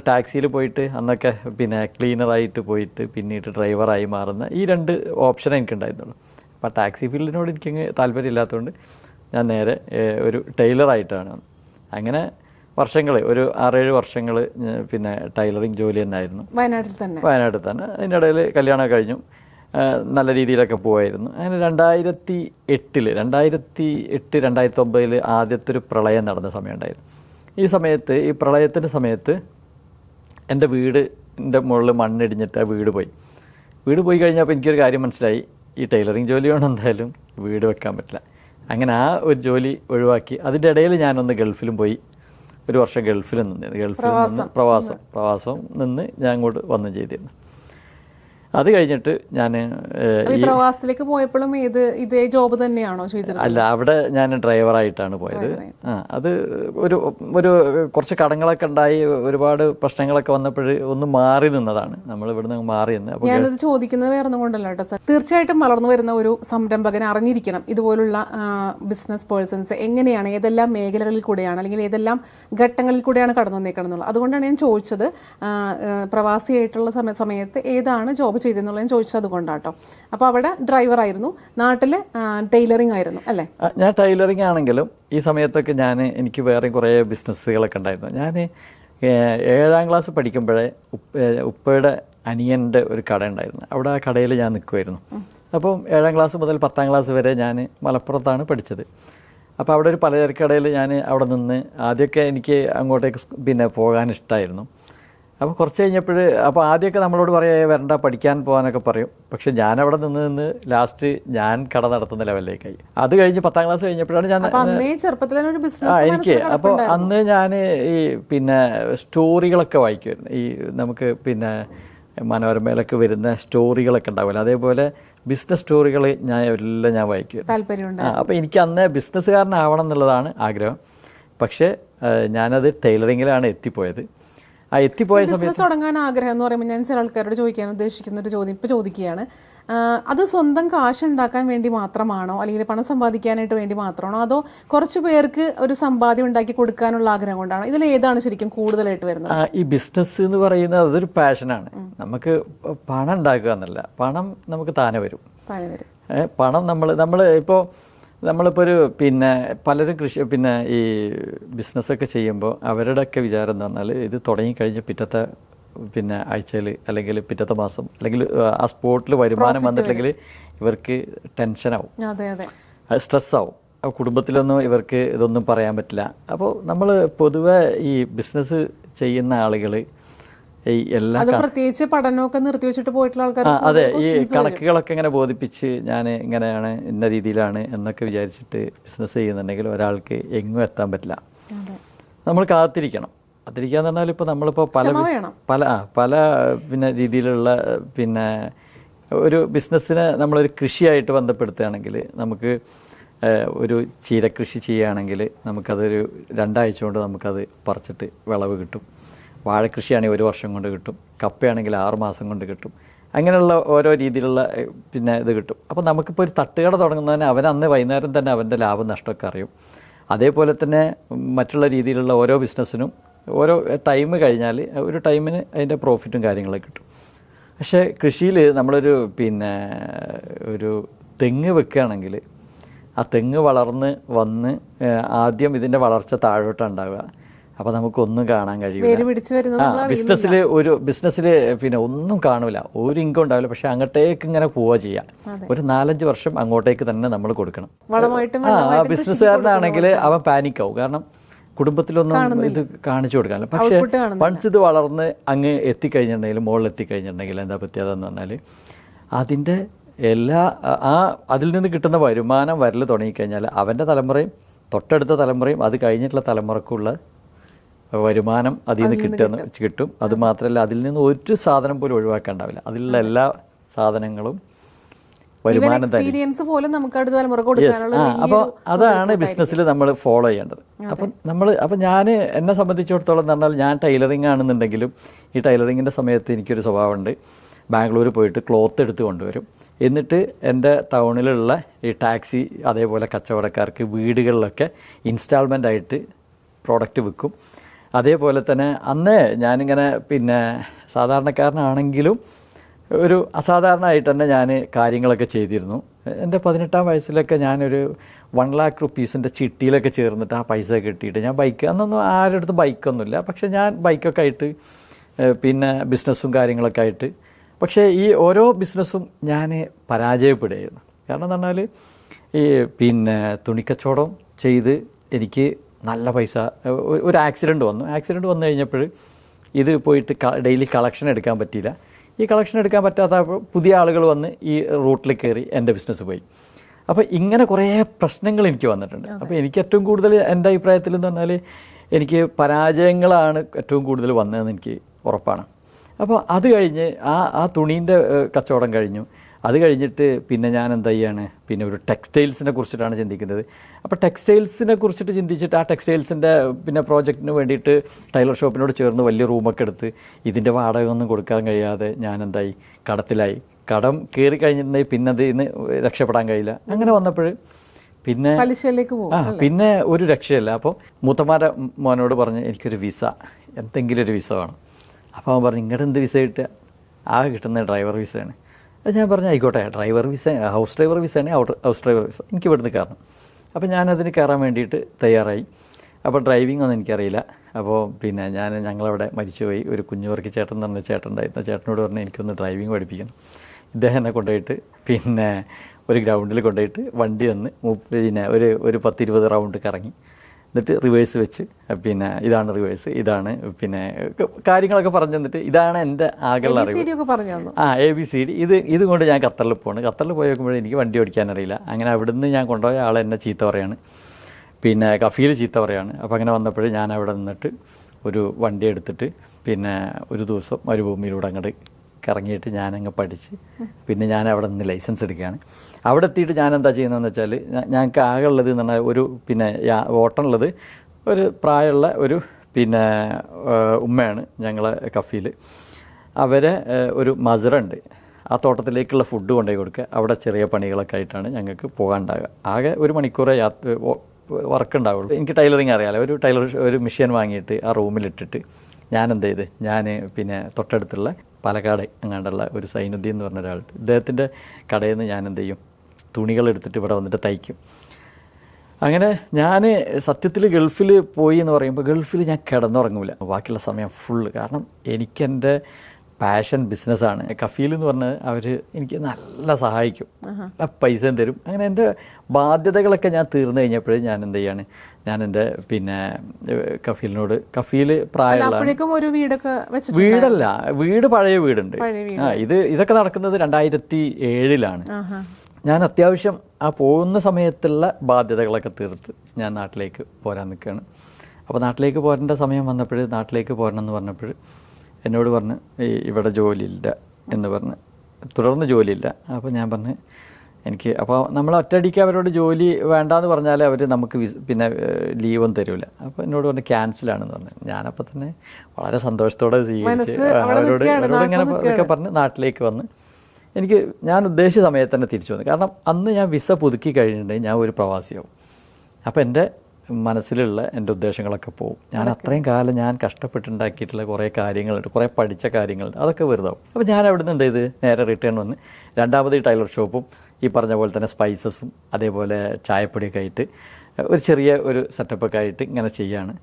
ടാക്സിയിൽ പോയിട്ട് അന്നൊക്കെ പിന്നെ ക്ലീനറായിട്ട് പോയിട്ട് പിന്നീട് ഡ്രൈവറായി മാറുന്ന ഈ രണ്ട് ഓപ്ഷൻ എനിക്കുണ്ടായിരുന്നുള്ളൂ. അപ്പോൾ ടാക്സി ഫീൽഡിനോട് എനിക്കങ്ങ് താല്പര്യമില്ലാത്തതുകൊണ്ട് ഞാൻ നേരെ ഒരു ടൈലറായിട്ടാണ്. അങ്ങനെ വർഷങ്ങൾ ഒരു ആറേഴ് വർഷങ്ങൾ പിന്നെ ടൈലറിങ് ജോലി തന്നെയായിരുന്നു വയനാട്ടിൽ തന്നെ. വയനാട്ടിൽ തന്നെ. അതിന്റെ ഇടയിൽ കല്യാണം കഴിഞ്ഞു. നല്ല രീതിയിലൊക്കെ പോവായിരുന്നു. അങ്ങനെ രണ്ടായിരത്തി എട്ടിൽ രണ്ടായിരത്തി എട്ട് രണ്ടായിരത്തി ഒമ്പതിൽ ആദ്യത്തെ ഒരു പ്രളയം നടന്ന സമയം ഉണ്ടായിരുന്നു ഈ സമയത്ത് ഈ പ്രളയത്തിന്റെ സമയത്ത് എന്റെ വീടിന്റെ മുകളിൽ മണ്ണിടിഞ്ഞിട്ട് ആ വീട് പോയി. വീട് പോയി കഴിഞ്ഞപ്പോൾ എനിക്കൊരു കാര്യം മനസ്സിലായി. ഈ ടൈലറിങ് ജോലി കൊണ്ട് എന്തായാലും? വീട് വെക്കാൻ പറ്റില്ല. അങ്ങനെ ആ ഒരു ജോലി ഒഴിവാക്കി. അതിന്റെ ഇടയിൽ ഞാനൊന്ന് ഗൾഫിലും പോയി. ഒരു വർഷം ഗൾഫിൽ നിന്നിരുന്നു ഗൾഫിൽ നിന്ന് പ്രവാസം പ്രവാസം നിന്ന് ഞാൻ അങ്ങോട്ട് വന്നു ചെയ്തിരുന്നു. അത് കഴിഞ്ഞിട്ട് ഞാൻ ഈ പ്രവാസത്തിലേക്ക് പോയപ്പോഴും ഇത് ഇതേ ജോബ് തന്നെയാണോ ചെയ്തത് അല്ല അവിടെ ഞാൻ ഡ്രൈവറായിട്ടാണ് പോയത്. ആ അത് ഒരു ഒരു കുറച്ച് കടങ്ങളൊക്കെ ഉണ്ടായി ഒരുപാട് പ്രശ്നങ്ങളൊക്കെ വന്നപ്പോൾ ഒന്ന് മാറി നിന്നതാണ്. നമ്മൾ ഇവിടുന്ന് മാറി നിന്ന്. ഞാനത് ചോദിക്കുന്നത് വേറെ ഒന്നും കൊണ്ടല്ല കേട്ടോ സാർ. തീർച്ചയായിട്ടും വളർന്നു വരുന്ന ഒരു സംരംഭകൻ അറിഞ്ഞിരിക്കണം. ഇതുപോലുള്ള ബിസിനസ് പേഴ്സൺസ് എങ്ങനെയാണ് ഏതെല്ലാം മേഖലകളിൽ കൂടെയാണ് അല്ലെങ്കിൽ ഏതെല്ലാം ഘട്ടങ്ങളിൽ കൂടെയാണ് കടന്നു വന്നേക്കണം എന്നുള്ളത്. അതുകൊണ്ടാണ് ഞാൻ ചോദിച്ചത് പ്രവാസിയായിട്ടുള്ള സമയ സമയത്ത് ഏതാണ് ജോബ് ചെയ്തെന്നുള്ളത് ഞാൻ ചോദിച്ചത് അതുകൊണ്ടാട്ടോ. അപ്പോൾ അവിടെ ഡ്രൈവറായിരുന്നു നാട്ടിൽ ടൈലറിംഗ് ആയിരുന്നു അല്ലേ? ഞാൻ ടൈലറിംഗ് ആണെങ്കിലും ഈ സമയത്തൊക്കെ ഞാൻ എനിക്ക് വേറെ കുറേ ബിസിനസ്സുകളൊക്കെ ഉണ്ടായിരുന്നു. ഞാൻ ഏഴാം ക്ലാസ് പഠിക്കുമ്പോഴേ ഉപ്പ ഉപ്പയുടെ അനിയന്റെ ഒരു കട ഉണ്ടായിരുന്നു. അവിടെ ആ കടയിൽ ഞാൻ നിൽക്കുമായിരുന്നു അപ്പം ഏഴാം ക്ലാസ് മുതൽ പത്താം ക്ലാസ് വരെ ഞാൻ മലപ്പുറത്താണ് പഠിച്ചത്. അപ്പോൾ അവിടെ ഒരു പലചരക്ക് കടയിൽ ഞാൻ അവിടെ നിന്ന് ആദ്യമൊക്കെ എനിക്ക് അങ്ങോട്ടേക്ക് പിന്നെ പോകാൻ ഇഷ്ടമായിരുന്നു അപ്പോൾ കുറച്ച് കഴിഞ്ഞപ്പോൾ അപ്പോൾ ആദ്യമൊക്കെ നമ്മളോട് പറയാം "ഏ, വരണ്ട പഠിക്കാൻ പോകാനൊക്കെ പറയും. പക്ഷെ ഞാൻ അവിടെ നിന്ന് നിന്ന് ലാസ്റ്റ് ഞാൻ കട നടത്തുന്ന ലെവലിലേക്കായി അത് കഴിഞ്ഞ് പത്താം ക്ലാസ് കഴിഞ്ഞപ്പോഴാണ് ഞാൻ എനിക്ക്. അപ്പോൾ അന്ന് ഞാൻ ഈ പിന്നെ സ്റ്റോറികളൊക്കെ വായിക്കുമായിരുന്നു ഈ നമുക്ക് പിന്നെ മനോരമയിലൊക്കെ വരുന്ന സ്റ്റോറികളൊക്കെ ഉണ്ടാവില്ല അതേപോലെ ബിസിനസ് സ്റ്റോറികൾ ഞാൻ എല്ലാം ഞാൻ താല്പര്യമുണ്ട് അപ്പോൾ എനിക്ക് അന്ന് ബിസിനസ്സുകാരനാവണം എന്നുള്ളതാണ് ആഗ്രഹം. പക്ഷേ ഞാനത് ടൈലറിങ്ങിലാണ് എത്തിപ്പോയത്. ആ എത്തിപ്പോയ ബിസിനസ് തുടങ്ങാൻ ആഗ്രഹം എന്ന് പറയുമ്പോൾ ഞാൻ ചില ആൾക്കാരോട് ചോദിക്കാൻ ഉദ്ദേശിക്കുന്ന ഒരു ചോദ്യം ഇപ്പൊ ചോദിക്കുകയാണ്. അത് സ്വന്തം കാശ് ഉണ്ടാക്കാൻ വേണ്ടി മാത്രമാണോ? അല്ലെങ്കിൽ പണം സമ്പാദിക്കാനായിട്ട് വേണ്ടി മാത്രമാണോ? അതോ കുറച്ച് പേർക്ക് ഒരു സമ്പാദ്യം ഉണ്ടാക്കി കൊടുക്കാനുള്ള ആഗ്രഹം കൊണ്ടാണോ? ഇതിൽ ഏതാണ് ശരിക്കും കൂടുതലായിട്ട് വരുന്നത്? ഈ ബിസിനസ് എന്ന് പറയുന്നത് അതൊരു പാഷനാണ്. നമുക്ക് പണം ഉണ്ടാക്കുക എന്നല്ല. പണം നമുക്ക് താനെ വരും. പണം നമ്മൾ നമ്മൾ ഇപ്പോൾ നമ്മളിപ്പോൾ ഒരു പിന്നെ പലരും കൃഷി പിന്നെ ഈ ബിസിനസ്സൊക്കെ ചെയ്യുമ്പോൾ അവരുടെയൊക്കെ വിചാരം എന്ന് പറഞ്ഞാൽ ഇത് തുടങ്ങിക്കഴിഞ്ഞ് പിറ്റത്തെ പിന്നെ ആഴ്ചയിൽ അല്ലെങ്കിൽ പിറ്റത്തെ മാസം അല്ലെങ്കിൽ ആ സ്പോട്ടിൽ വരുമാനം വന്നിട്ടില്ലെങ്കിൽ ഇവർക്ക് ടെൻഷനാവും. സ്ട്രെസ്സാവും. കുടുംബത്തിലൊന്നും ഇവർക്ക് ഇതൊന്നും പറയാൻ പറ്റില്ല. അപ്പോൾ നമ്മൾ പൊതുവെ ഈ ബിസിനസ് ചെയ്യുന്ന ആളുകൾ ഈ എല്ലാ അത് പ്രത്യേകിച്ച് പഠനമൊക്കെ നിർത്തി വെച്ചിട്ട് പോയിട്ടുള്ള ആൾക്കാർ അതെ ഈ കണക്കുകളൊക്കെ ഇങ്ങനെ ബോധിപ്പിച്ച് ഞാൻ ഇങ്ങനെയാണ് ഇന്ന രീതിയിലാണ് എന്നൊക്കെ വിചാരിച്ചിട്ട് ബിസിനസ് ചെയ്യുന്നുണ്ടെങ്കിൽ ഒരാൾക്ക് എങ്ങും എത്താൻ പറ്റില്ല. നമ്മൾ കാത്തിരിക്കണം. കാത്തിരിക്കാന്ന് പറഞ്ഞാൽ ഇപ്പോൾ നമ്മളിപ്പോൾ പല പല ആ, പല പിന്നെ രീതിയിലുള്ള പിന്നെ ഒരു ബിസിനസ്സിനെ നമ്മളൊരു കൃഷിയായിട്ട് ബന്ധപ്പെടുത്തുകയാണെങ്കിൽ നമുക്ക് ഒരു ചീരകൃഷി ചെയ്യുകയാണെങ്കിൽ നമുക്കതൊരു രണ്ടാഴ്ച കൊണ്ട് നമുക്കത് പറിച്ചിട്ട് വിളവ് കിട്ടും. വാഴക്കൃഷിയാണെങ്കിൽ ഒരു വർഷം കൊണ്ട് കിട്ടും. കപ്പയാണെങ്കിൽ ആറ് മാസം കൊണ്ട് കിട്ടും. അങ്ങനെയുള്ള ഓരോ രീതിയിലുള്ള പിന്നെ ഇത് കിട്ടും. അപ്പോൾ നമുക്കിപ്പോൾ ഒരു തട്ടുകട തുടങ്ങുന്നതിന് അവൻ അന്ന് വൈകുന്നേരം തന്നെ അവന്റെ ലാഭം നഷ്ടമൊക്കെ അറിയും. അതേപോലെ തന്നെ മറ്റുള്ള രീതിയിലുള്ള ഓരോ ബിസിനസ്സിനും ഓരോ ടൈം കഴിഞ്ഞാൽ ഒരു ടൈമിന് അതിന്റെ പ്രോഫിറ്റും കാര്യങ്ങളൊക്കെ കിട്ടും. പക്ഷേ കൃഷിയിൽ നമ്മളൊരു പിന്നെ ഒരു തെങ്ങ് വെക്കുകയാണെങ്കിൽ ആ തെങ്ങ് വളർന്ന് വന്ന് ആദ്യം ഇതിന്റെ വളർച്ച താഴോട്ടാണ് ഉണ്ടാവുക. അപ്പോൾ നമുക്കൊന്നും കാണാൻ കഴിയില്ല ബിസിനസ്സിൽ ബിസിനസ്സിൽ ഒരു ബിസിനസ്സിൽ പിന്നെ ഒന്നും കാണൂല. ഒരു ഇൻകം ഉണ്ടാവില്ല. പക്ഷെ അങ്ങോട്ടേക്ക് ഇങ്ങനെ പോവുക ചെയ്യാം. ഒരു നാലഞ്ച് വർഷം അങ്ങോട്ടേക്ക് തന്നെ നമ്മൾ കൊടുക്കണം. ബിസിനസ്സുകാരനാണെങ്കിൽ അവൻ പാനിക് ആവും. കാരണം കുടുംബത്തിലൊന്നും ഇത് കാണിച്ചു കൊടുക്കാനില്ല. പക്ഷേ. വൺസ് ഇത് വളർന്ന് അങ്ങ് എത്തിക്കഴിഞ്ഞിട്ടുണ്ടെങ്കിൽ മുകളിൽ എത്തിക്കഴിഞ്ഞിട്ടുണ്ടെങ്കിൽ എന്താ പറ്റിയതെന്ന് പറഞ്ഞാൽ അതിന്റെ എല്ലാ ആ- ആ അതിൽ നിന്ന് കിട്ടുന്ന വരുമാനം വരൽ തുടങ്ങിക്കഴിഞ്ഞാൽ അവന്റെ തലമുറയും തൊട്ടടുത്ത തലമുറയും അത് കഴിഞ്ഞിട്ടുള്ള തലമുറക്കുള്ള വരുമാനം അതിൽ നിന്ന് കിട്ടുന്ന കിട്ടും. അത് മാത്രമല്ല അതിൽ നിന്ന് ഒരു സാധനം പോലും ഒഴിവാക്കാണ്ടാവില്ല. അതിലുള്ള എല്ലാ സാധനങ്ങളും വരുമാനം അപ്പോൾ അതാണ് ബിസിനസ്സിൽ നമ്മൾ ഫോളോ ചെയ്യേണ്ടത്. അപ്പം നമ്മൾ അപ്പം ഞാൻ എന്നെ സംബന്ധിച്ചിടത്തോളം എന്ന് പറഞ്ഞാൽ ഞാൻ ടൈലറിങ് ആണെന്നുണ്ടെങ്കിലും ഈ ടൈലറിങ്ങിന്റെ സമയത്ത് എനിക്കൊരു സ്വഭാവമുണ്ട്. ബാംഗ്ലൂർ പോയിട്ട് ക്ലോത്ത് എടുത്ത് കൊണ്ടുവരും. എന്നിട്ട് എന്റെ ടൗണിലുള്ള ഈ ടാക്സി അതേപോലെ കച്ചവടക്കാർക്ക് വീടുകളിലൊക്കെ ഇൻസ്റ്റാൾമെന്റ് ആയിട്ട് പ്രോഡക്റ്റ് വിൽക്കും. അതേപോലെ തന്നെ അന്ന് ഞാനിങ്ങനെ പിന്നെ സാധാരണക്കാരനാണെങ്കിലും ഒരു അസാധാരണമായിട്ട് തന്നെ ഞാൻ കാര്യങ്ങളൊക്കെ ചെയ്തിരുന്നു. എന്റെ പതിനെട്ടാം വയസ്സിലൊക്കെ ഞാനൊരു വൺ ലാക്ക് റുപ്പീസിന്റെ ചിട്ടിയിലൊക്കെ ചേർന്നിട്ട് ആ പൈസ കിട്ടിയിട്ട് ഞാൻ ബൈക്ക് അന്നൊന്നും ആരുടെ അടുത്ത് ബൈക്കൊന്നുമില്ല പക്ഷേ ഞാൻ ബൈക്കൊക്കെ ആയിട്ട് പിന്നെ ബിസിനസ്സും കാര്യങ്ങളൊക്കെ ആയിട്ട്. പക്ഷേ ഈ ഓരോ ബിസിനസ്സും ഞാൻ പരാജയപ്പെടുകയായിരുന്നു. കാരണം എന്ന് പറഞ്ഞാൽ ഈ പിന്നെ തുണിക്കച്ചവടം ചെയ്ത് എനിക്ക് നല്ല പൈസ. ഒരു ആക്സിഡന്റ് വന്നു. ആക്സിഡന്റ് വന്നു കഴിഞ്ഞപ്പോൾ ഇത് പോയിട്ട് ഡെയിലി കളക്ഷൻ എടുക്കാൻ പറ്റിയില്ല. ഈ കളക്ഷൻ എടുക്കാൻ പറ്റാത്ത പുതിയ ആളുകൾ വന്ന് ഈ റൂട്ടിൽ കയറി എന്റെ ബിസിനസ് പോയി. അപ്പോൾ ഇങ്ങനെ കുറേ പ്രശ്നങ്ങൾ എനിക്ക് വന്നിട്ടുണ്ട്. അപ്പോൾ എനിക്ക് ഏറ്റവും കൂടുതൽ എന്റെ അഭിപ്രായത്തിൽ എന്ന് പറഞ്ഞാൽ എനിക്ക് പരാജയങ്ങളാണ് ഏറ്റവും കൂടുതൽ വന്നതെന്ന് എനിക്ക് ഉറപ്പാണ്. അപ്പോൾ അത് കഴിഞ്ഞ് ആ ആ തുണീന്റെ കച്ചവടം കഴിഞ്ഞു. അത് കഴിഞ്ഞിട്ട് പിന്നെ ഞാൻ എന്താ ചെയ്യാണ്? പിന്നെ ഒരു ടെക്സ്റ്റൈൽസിനെ കുറിച്ചിട്ടാണ് ചിന്തിക്കുന്നത്. അപ്പോൾ ടെക്സ്റ്റൈൽസിനെ കുറിച്ചിട്ട് ചിന്തിച്ചിട്ട് ആ ടെക്സ്റ്റൈൽസിന്റെ പിന്നെ പ്രോജക്റ്റിന് വേണ്ടിയിട്ട് ടൈലർ ഷോപ്പിനോട് ചേർന്ന് വലിയ റൂമൊക്കെ എടുത്ത് ഇതിന്റെ വാടക ഒന്നും കൊടുക്കാൻ കഴിയാതെ ഞാൻ എന്തായി കടത്തിലായി. കടം കയറി കഴിഞ്ഞിട്ടുണ്ടെങ്കിൽ പിന്നെ അത് ഇന്ന് രക്ഷപ്പെടാൻ കഴിയില്ല. അങ്ങനെ വന്നപ്പോൾ പിന്നെ പലിശയിലേക്ക് പോകും ആ പിന്നെ ഒരു രക്ഷയല്ല. അപ്പോൾ മൂത്തമാരെ മോനോട് പറഞ്ഞ് എനിക്കൊരു വിസ. എന്തെങ്കിലും ഒരു വിസ വേണം. അപ്പോൾ അവൻ പറഞ്ഞു ഇങ്ങോട്ട് എന്ത് വിസ കിട്ടുക? ആ കിട്ടുന്ന ഡ്രൈവർ വിസയാണ്. അത് ഞാൻ പറഞ്ഞു ആയിക്കോട്ടെ ഡ്രൈവർ വിസ ഹൗസ് ഡ്രൈവർ വിസയാണ് ഔട്ട് ഹൗസ് ഡ്രൈവർ വിസ എനിക്ക് ഇവിടുന്ന് കയറണം. അപ്പോൾ ഞാനതിന് കയറാൻ വേണ്ടിയിട്ട് തയ്യാറായി. അപ്പോൾ ഡ്രൈവിംഗ് ഒന്നും എനിക്കറിയില്ല. അപ്പോൾ പിന്നെ ഞാൻ ഞങ്ങളവിടെ മരിച്ചുപോയി. ഒരു കുഞ്ഞുവർക്കി ചേട്ടൻ എന്ന് പറഞ്ഞ ചേട്ടൻ ഉണ്ടായിരുന്ന ചേട്ടനോട് പറഞ്ഞാൽ എനിക്കൊന്ന് ഡ്രൈവിംഗ് പഠിപ്പിക്കണം. ഇദ്ദേഹം എന്നെ കൊണ്ടുപോയിട്ട് പിന്നെ ഒരു ഗ്രൗണ്ടിൽ കൊണ്ടുപോയിട്ട് വണ്ടി തന്ന് പിന്നെ ഒരു ഒരു പത്തിരുപത് റൗണ്ട് കറങ്ങി. എന്നിട്ട് റിവേഴ്സ് വെച്ച് പിന്നെ ഇതാണ് റിവേഴ്സ് ഇതാണ് പിന്നെ കാര്യങ്ങളൊക്കെ പറഞ്ഞു തന്നിട്ട് ഇതാണ് എന്റെ ആകെയുള്ള അറിവ്. ആ എ ബി സി ഡി ഇത് ഇതുകൊണ്ട് ഞാൻ ഖത്തറിൽ പോകണം ഖത്തറിൽ പോയി നോക്കുമ്പോൾ എനിക്ക് വണ്ടി ഓടിക്കാൻ അറിയില്ല. അങ്ങനെ അവിടുന്ന് ഞാൻ കൊണ്ടുപോയ ആൾ എന്നെ ചീത്ത പറയാണ്. പിന്നെ കഫീൽ ചീത്ത പറയാണ്. അപ്പോൾ അങ്ങനെ വന്നപ്പോൾ ഞാൻ അവിടെ നിന്നിട്ട് ഒരു വണ്ടി എടുത്തിട്ട് പിന്നെ ഒരു ദിവസം മരുഭൂമിയിലൂടെ അങ്ങോട്ട് കറങ്ങിയിട്ട് ഞാനങ്ങ് പഠിച്ച് പിന്നെ ഞാൻ അവിടെ നിന്ന് ലൈസൻസ് എടുക്കുകയാണ്. അവിടെ എത്തിയിട്ട് ഞാൻ എന്താ ചെയ്യുന്നതെന്ന് വെച്ചാൽ ഞങ്ങൾക്ക് ആകെ ഉള്ളത് എന്ന് പറഞ്ഞാൽ ഒരു പിന്നെ ഓട്ടമുള്ളത് ഒരു പ്രായമുള്ള ഒരു പിന്നെ ഉമ്മയാണ് ഞങ്ങളെ കഫീൽ അവരെ ഒരു മസറുണ്ട്. ആ തോട്ടത്തിലേക്കുള്ള ഫുഡ് കൊണ്ടുപോയി കൊടുക്കുക. അവിടെ ചെറിയ പണികളൊക്കെ ആയിട്ടാണ് ഞങ്ങൾക്ക് പോകാനുണ്ടാകുക ആകെ ഒരു മണിക്കൂറേ യാത്ര വർക്ക് ഉണ്ടാവുള്ളൂ. എനിക്ക് ടൈലറിങ് അറിയാമല്ലോ ഒരു ടൈലർ ഒരു മെഷീൻ വാങ്ങിയിട്ട് ആ റൂമിലിട്ടിട്ട് ഞാൻ എന്ത് ചെയ്ത് ഞാൻ പിന്നെ തൊട്ടടുത്തുള്ള പാലക്കാട് അങ്ങാണ്ടുള്ള ഒരു സൈനുദ്ദീൻ എന്ന് പറഞ്ഞ ഒരാളുണ്ട് ഇദ്ദേഹത്തിന്റെ കടയിൽ നിന്ന് ഞാൻ എന്ത് ചെയ്യും? തുണികൾ എടുത്തിട്ട് ഇവിടെ വന്നിട്ട് തയ്ക്കും. അങ്ങനെ ഞാൻ സത്യത്തിൽ ഗൾഫിൽ പോയി എന്ന് പറയുമ്പോൾ ഗൾഫിൽ ഞാൻ കിടന്നുറങ്ങൂല. ബാക്കിയുള്ള സമയം ഫുള്ള് കാരണം എനിക്കെന്റെ പാഷൻ ബിസിനസ്സാണ്. കഫീൽ എന്ന് പറഞ്ഞാൽ അവർ എനിക്ക് നല്ല സഹായിക്കും. നല്ല പൈസയും തരും. അങ്ങനെ എന്റെ ബാധ്യതകളൊക്കെ ഞാൻ തീർന്നു കഴിഞ്ഞപ്പോഴേ ഞാൻ എന്ത് ചെയ്യാണ്? ഞാൻ എന്റെ പിന്നെ കഫീലിനോട് കഫീൽ പ്രായമുള്ള വീടല്ല വീട് പഴയ വീടുണ്ട്. ആ ഇത് ഇതൊക്കെ നടക്കുന്നത് രണ്ടായിരത്തി ഏഴിലാണ്. ഞാൻ അത്യാവശ്യം ആ പോകുന്ന സമയത്തുള്ള ബാധ്യതകളൊക്കെ തീർത്ത് ഞാൻ നാട്ടിലേക്ക് പോരാൻ നിൽക്കുകയാണ്. അപ്പോൾ നാട്ടിലേക്ക് പോരേണ്ട സമയം വന്നപ്പോൾ നാട്ടിലേക്ക് പോരണം എന്ന് പറഞ്ഞപ്പോൾ എന്നോട് പറഞ്ഞ് ഈ ഇവിടെ ജോലിയില്ല എന്ന് പറഞ്ഞ്. തുടർന്ന് ജോലിയില്ല. അപ്പോൾ ഞാൻ പറഞ്ഞ് എനിക്ക് അപ്പോൾ നമ്മൾ ഒറ്റയടിക്ക് അവരോട് ജോലി വേണ്ടാന്ന് പറഞ്ഞാൽ അവർ നമുക്ക് വിസ് പിന്നെ ലീവൊന്നും തരില്ല അപ്പോൾ എന്നോട് പറഞ്ഞ് ക്യാൻസലാണെന്ന് പറഞ്ഞു. ഞാനപ്പോൾ തന്നെ വളരെ സന്തോഷത്തോടെ സ്വീകരിച്ച് അവരോട് അവരോട് ഇങ്ങനെ ഒക്കെ പറഞ്ഞ് നാട്ടിലേക്ക് വന്ന്. എനിക്ക് ഞാൻ ഉദ്ദേശിച്ച സമയത്ത് തന്നെ തിരിച്ചു വന്നു. കാരണം അന്ന് ഞാൻ വിസ പുതുക്കി കഴിഞ്ഞിട്ടുണ്ടെങ്കിൽ ഞാൻ ഒരു പ്രവാസിയാവും. അപ്പോൾ എന്റെ മനസ്സിലുള്ള എന്റെ ഉദ്ദേശങ്ങളൊക്കെ പോകും ഞാൻ അത്രയും കാലം ഞാൻ കഷ്ടപ്പെട്ടുണ്ടാക്കിയിട്ടുള്ള കുറേ കാര്യങ്ങളുണ്ട് കുറേ പഠിച്ച കാര്യങ്ങളുണ്ട് അതൊക്കെ വെറുതാവും. അപ്പോൾ ഞാൻ അവിടെ നിന്ന് എന്ത് ചെയ്ത്? നേരെ റിട്ടേൺ വന്ന് രണ്ടാമത് ഈ ടൈലർ ഷോപ്പും ഈ പറഞ്ഞ പോലെ തന്നെ സ്പൈസസും അതേപോലെ ചായപ്പൊടിയൊക്കെ ആയിട്ട് ഒരു ചെറിയ ഒരു സെറ്റപ്പൊക്കെ ആയിട്ട് ഇങ്ങനെ ചെയ്യാണ്.